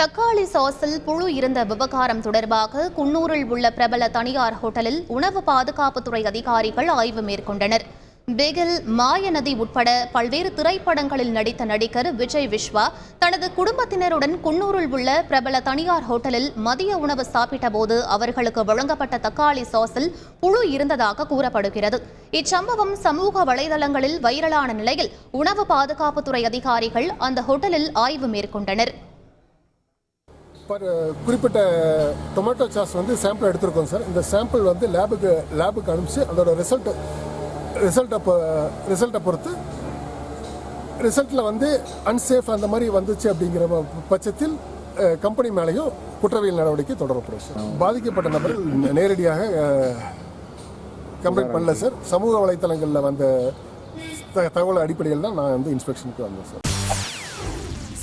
தக்காளி சாஸில் புழு இருந்த விவகாரம் தொடர்பாக குன்னூரில் உள்ள பிரபல தனியார் ஹோட்டலில் உணவு பாதுகாப்புத்துறை அதிகாரிகள் ஆய்வு மேற்கொண்டனர். பிகில் மாயநதி உட்பட பல்வேறு திரைப்படங்களில் நடித்த நடிகர் விஜய் விஸ்வா தனது குடும்பத்தினருடன் குன்னூரில் உள்ள பிரபல தனியார் ஹோட்டலில் மதிய உணவு சாப்பிட்டபோது அவர்களுக்கு வழங்கப்பட்ட தக்காளி சாஸில் புழு இருந்ததாக கூறப்படுகிறது. இச்சம்பவம் சமூக வலைதளங்களில் வைரலான நிலையில் உணவு பாதுகாப்புத்துறை அதிகாரிகள் அந்த ஹோட்டலில் ஆய்வு மேற்கொண்டனர். பர் குறிப்பிட்ட டொமேட்டோ சாஸ் வந்து சாம்பிள் எடுத்திருக்கோம் சார் இந்த சாம்பிள் வந்து லேபுக்கு லேபுக்கு அனுப்பிச்சு அதோட ரிசல்ட் ரிசல்ட்டை ரிசல்ட்டை பொறுத்து ரிசல்ட்டில் வந்து அன்சேஃப் அந்த மாதிரி வந்துச்சு அப்படிங்கிற ப- பட்சத்தில் கம்பெனி மேலேயும் குற்றவியல் நடவடிக்கை தொடரப்படும் சார் பாதிக்கப்பட்ட நபர்கள் நேரடியாக கம்ப்ளைண்ட் பண்ணல சார் சமூக வலைத்தளங்களில் வந்த தகவல் அடிப்படையில் தான் நான் வந்து இன்ஸ்பெக்ஷனுக்கு வந்தேன் சார்